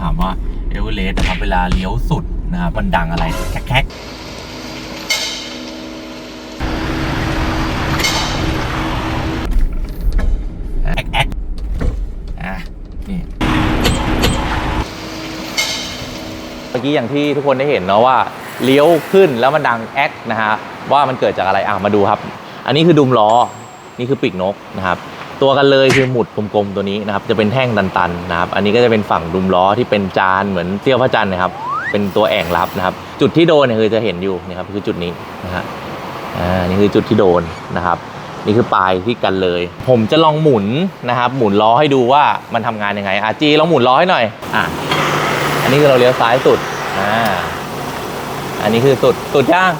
ถามว่าเอเวอเรสต์นะครับเวลาเลี้ยวสุดนะครับมันดังอะไรแคกๆแอ๊กแอ๊กอะนี่เมื่อกี้อย่างที่ทุกคนได้เห็นเนาะว่าเลี้ยวขึ้นแล้วมันดังแอ๊กนะฮะว่ามันเกิดจากอะไรอะมาดูครับ อันนี้คือดุมล้อนี่คือปีกนกนะครับ ตัวกันเลยคือหมุดกลมๆตัวนี้นะครับจะเป็นแท่งตันๆนะครับอันนี้ก็จะเป็นฝั่งดุมล้อที่เป็นจานเหมือนเตี้ยวพระจันทร์นะครับเป็นตัวแอ่งรับนะครับ จุดที่โดนเนี่ยคือจะเห็นอยู่นะครับคือจุดนี้นะฮะอ่านี่คือจุดที่โดนนะครับ นี่คือปลายที่กันเลย ผมจะลองหมุนนะครับ หมุนล้อให้ดูว่ามันทำงานยังไงอาจีลองหมุนล้อให้หน่อยอะอันนี้คือเราเลี้ยวซ้ายสุดอ่าอันนี้คือสุดสุดย่าง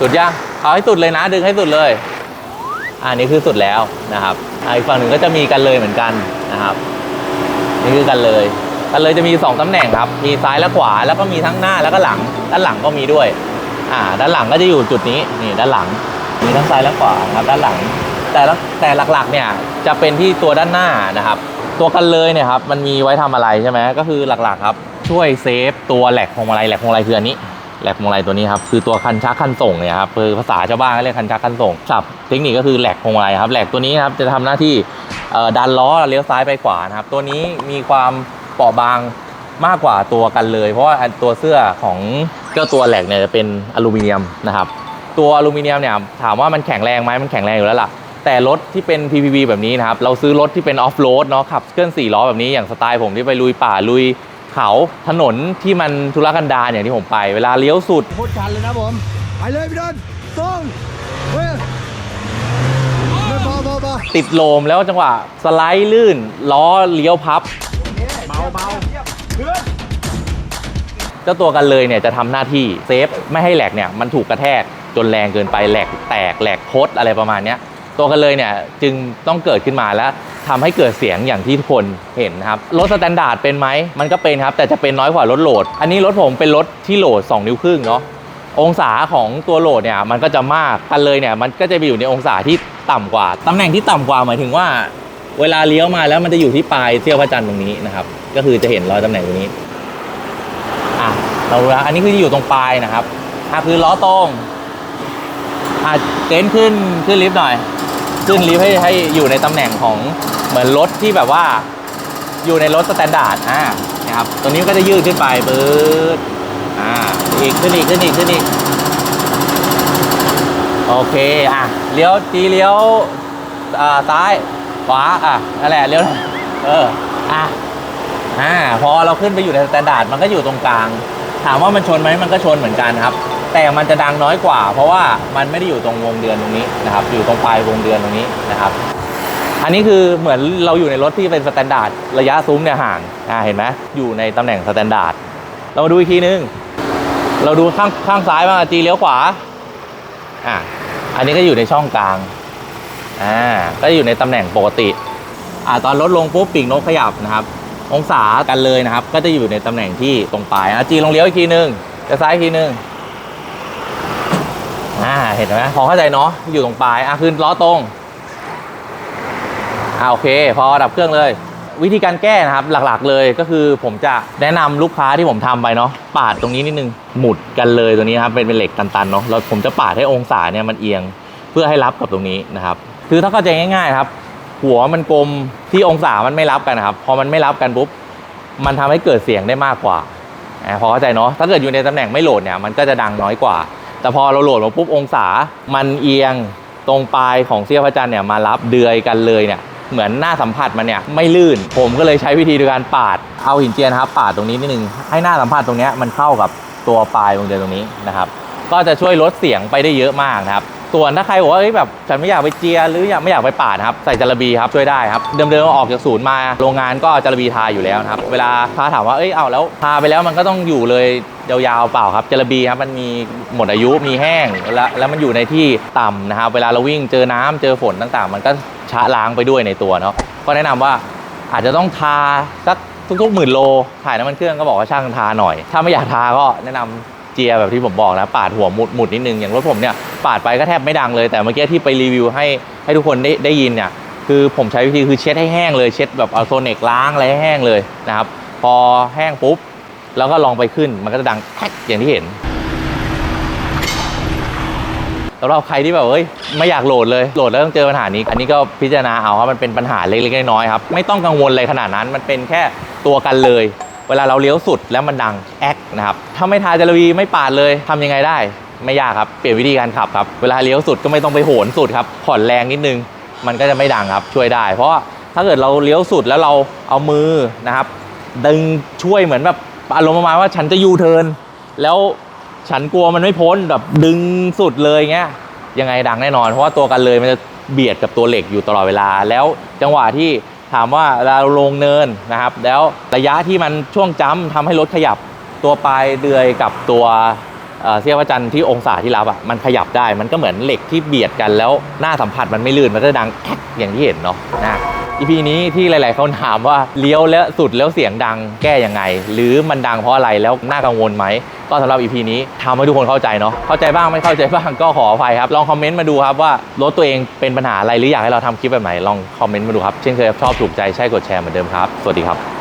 สุดย่างเอาให้สุดเลยนะดึงให้สุดเลย อันนี้คือสุดแล้วนะครับอีกฝั่งหนึ่งก็จะมีกันเลยเหมือนกันนะครับ นี่คือกันเลยกันเลยจะมีสองตำแหน่งครับ มีซ้ายและขวาแล้วก็มีทั้งหน้าแล้วก็หลัง ด้านหลังก็มีด้วย อ่า ด้านหลังก็จะอยู่จุดนี้นี่ด้านหลัง มีทั้งซ้ายและขวาครับด้านหลัง แต่ละแต่หลักๆเนี่ยจะเป็นที่ตัวด้านหน้านะครับ ตัวกันเลยเนี่ยครับมันมีไว้ทำอะไรใช่ไหมก็คือหลักๆครับ ช่วยเซฟตัวแหลกพวงมาลัยแหลกพวงมาลัยคืออันนี้ แหลกพวงมาลัยตัวนี้ครับคือตัวคันชักคันส่งเนี่ยครับคือภาษาชาวบ้านก็เรียกคันชักคันส่งศัพท์เทคนิคก็คือแหลกพวงมาลัยครับแหลกตัวนี้ครับจะทำหน้าที่ดันล้อเลี้ยวซ้ายไปขวานะครับตัวนี้มีความเปราะบางมากกว่าตัวกันเลย เพราะว่าตัวเสื้อของเจ้าตัวแหลกเนี่ยจะเป็นอลูมิเนียมนะครับตัวอลูมิเนียมเนี่ยถามว่ามันแข็งแรงไหมมันแข็งแรงอยู่แล้วล่ะแต่รถที่เป็น PPV แบบนี้นะครับ เราซื้อรถที่เป็นออฟโรดเนาะขับเคลื่อน4ล้อแบบนี้อย่างสไตล์ผมที่ไปลุยป่าลุย เขาถนนที่มันทุรกันดารอย่างที่ผมไป เวลาเลี้ยวสุดโคตรชันเลยนะผม ไปเลยพี่ดนตรงเฮ้ยไม่พอพอพอติดโลมแล้วจังหวะสไลด์ลื่น ล้อเลี้ยวพับเบาเบาเจ้าตัวกันเลยเนี่ยจะทำหน้าที่เซฟไม่ให้แหลกเนี่ยมันถูกกระแทกจนแรงเกินไปแหลกแตกแหลกโคดอะไรประมาณเนี้ยตัวกันเลยเนี่ยจึงต้องเกิดขึ้นมาแล้ว ทำให้เกิดเสียงอย่างที่ทุกคนเห็นนะครับ รถสแตนดาร์ดเป็นไหม มันก็เป็นครับ แต่จะเป็นน้อยกว่ารถโหลด อันนี้รถผมเป็นรถที่โหลด 2 นิ้วครึ่งเนาะองศาของตัวโหลดเนี่ยมันก็จะมากกันเลยเนี่ยมันก็จะไปอยู่ในองศาที่ต่ำกว่าตำแหน่งที่ต่ำกว่าหมายถึงว่า เวลาเลี้ยวมาแล้วมันจะอยู่ที่ปลายเสี้ยวพระจันทร์ตรงนี้นะครับ ก็คือจะเห็นรอยตำแหน่งตรงนี้อะเรารู้แล้วอันนี้คืออยู่ตรงปลายนะครับอะคือล้อตรงอะเต็นขึ้นขึ้นลิฟต์หน่อย ขึ้นลิฟต์ให้ให้อยู่ในตำแหน่งของเหมือนรถที่แบบว่าอยู่ในรถสแตนดาร์ดอ่านะครับตัวนี้ก็จะยืดขึ้นไปปื๊ดอ่าอีกขึ้นอีกขึ้นอีกขึ้นอีกโอเคอะเลี้ยวจีเลี้ยวอ่าซ้ายขวาอะนั่นแหละเลี้ยวเอออะอ่าพอเราขึ้นไปอยู่ในสแตนดาร์ดมันก็อยู่ตรงกลาง ถามว่ามันชนไหมมันก็ชนเหมือนกันครับ แต่มันจะดังน้อยกว่า เพราะว่ามันไม่ได้อยู่ตรงวงเดือนตรงนี้นะครับ อยู่ตรงปลายวงเดือนตรงนี้นะครับ อันนี้คือเหมือนเราอยู่ในรถที่เป็นสแตนดาร์ดระยะซุ้มเนี่ยห่างอ่าเห็นไหมอยู่ในตำแหน่งสแตนดาร์ดเรามาดูอีกทีนึง เราดูข้างข้างซ้ายบ้างจีเลี้ยวขวาอ่าอันนี้ก็อยู่ในช่องกลางอ่าก็อยู่ในตำแหน่งปกติอ่าตอนรถลงปุ๊บปีกนกขยับนะครับ องศากันเลยนะครับ ก็จะอยู่ในตำแหน่งที่ตรงปลายอะจีลงเลี้ยวอีกทีนึงจะซ้ายอีกทีนึง อ่าเห็นไหมพอเข้าใจเนาะอยู่ตรงปลายอะคืนล้อตรงอ่าโอเค พอดับเครื่องเลย วิธีการแก้นะครับหลักๆเลยก็คือผมจะแนะนำลูกค้าที่ผมทำไปเนาะปาดตรงนี้นิดนึงหมุดกันเลยตัวนี้ครับเป็นเป็นเหล็กตันๆเนาะแล้วผมจะปาดให้องศาเนี่ยมันเอียงเพื่อให้รับกับตรงนี้นะครับ คือถ้าเข้าใจง่ายๆครับ หัวมันกลมที่องศามันไม่รับกันนะครับ พอมันไม่รับกันปุ๊บมันทำให้เกิดเสียงได้มากกว่าอ่าพอเข้าใจเนาะถ้าเกิดอยู่ในตำแหน่งไม่โหลดเนี่ยมันก็จะดังน้อยกว่า แต่พอเราโหลดมาปุ๊บองศามันเอียงตรงปลายของเสี้ยวพระจันทร์เนี่ยมารับเดือยกันเลยเนี่ยเหมือนหน้าสัมผัสมันเนี่ยไม่ลื่น ผมก็เลยใช้วิธีโดยการปาดเอาหินเจียนครับปาดตรงนี้นิดนึงให้หน้าสัมผัสตรงนี้มันเข้ากับตัวปลายวงเดือนตรงนี้นะครับ ก็จะช่วยลดเสียงไปได้เยอะมากนะครับ ส่วนถ้าใครบอกว่าเอ้ยแบบฉันไม่อยากไปเจียหรืออยากไม่อยากไปปาดนครับใส่จระบีครับช่วยได้ครับเดิมๆออกจากศูนย์มาโรงงานก็จระบีทาอยู่แล้วนะครับเวลาทาถามว่าเอ้ยเอาแล้วทาไปแล้วมันก็ต้องอยู่เลยยาวๆเปล่าครับจระบีครับมันมีหมดอายุมีแห้งแล้วแล้วมันอยู่ในที่ต่ำนะครับเวลาเราวิ่งเจอน้ำเจอฝนต่างๆ มันก็ชะล้างไปด้วยในตัวเนาะก็แนะนำว่าอาจจะต้องทาสักทุกๆหมื่นโลถ่ายน้ำมันเครื่องก็บอกว่าช่างทาหน่อย ถ้าไม่อยากทาก็แนะนำ เจียแบบที่ผมบอกนะปาดหัวหมุดหมุดนิดนึงอย่างรถผมเนี่ยปาดไปก็แทบไม่ดังเลย แต่เมื่อกี้ที่ไปรีวิวให้ให้ทุกคนได้ได้ยินเนี่ยคือผมใช้วิธีคือเช็ดให้แห้งเลยเช็ดแบบเอาโซเนกล้างอะไรให้แห้งเลยนะครับพอแห้งปุ๊บ แล้วก็ลองไปขึ้นมันก็จะดังแท็กอย่างที่เห็นสำหรับใครที่แบบเฮ้ยไม่อยากโหลดเลยโหลดแล้วต้องเจอปัญหานี้ อันนี้ก็พิจารณาเอาครับมันเป็นปัญหาเล็กๆน้อยๆครับไม่ต้องกังวลเลยขนาดนั้นมันเป็นแค่ตัวกันเลย วลาเราเลี้ยวสุดแล้วมันดังแอ๊กนะครับถ้าไม่ทาจารวีไม่ปาดเลยทำยังไงได้ ไม่ยากครับเปลี่ยนวิธีการขับครับเวลาเลี้ยวสุดก็ไม่ต้องไปโหนสุดครับผ่อนแรงนิดนึง มันก็จะไม่ดังครับช่วยได้ เพราะถ้าเกิดเราเลี้ยวสุดแล้วเราเอามือนะครับ ดึงช่วยเหมือนแบบอารมณ์ประมาณว่าฉันจะยูเทิร์นแล้วฉันกลัวมันไม่พ้นแบบดึงสุดเลยเงี้ยยังไงดังแน่นอน เพราะว่าตัวกันเลยมันจะเบียดกับตัวเหล็กอยู่ตลอดเวลา แล้วจังหวะที่ ถามว่าเราลงเนินนะครับ แล้วระยะที่มันช่วงจ้ำทำให้รถขยับตัวปลายเดือยกับตัวเสี้ยวพระจันทร์ที่องศาที่รับอะมันขยับได้มันก็เหมือนเหล็กที่เบียดกันแล้วหน้าสัมผัสมันไม่ลื่นมันก็จะดังแอ๊กอย่างที่เห็นเนาะนะ อีพีนี้ที่หลายๆคนถามว่าเลี้ยวแล้วสุดแล้วเสียงดังแก้ยังไง หรือมันดังเพราะอะไรแล้วน่ากังวลไหมก็สำหรับอีพีนี้ทำให้ทุกคนเข้าใจเนาะเข้าใจบ้างไม่เข้าใจบ้างก็ขออภัยครับ ลองคอมเมนต์มาดูครับว่ารถตัวเองเป็นปัญหาอะไรหรืออยากให้เราทำคลิปแบบไหนลองคอมเมนต์มาดูครับเช่นเคยครับชอบถูกใจใช่กดแชร์เหมือนเดิมครับสวัสดีครับ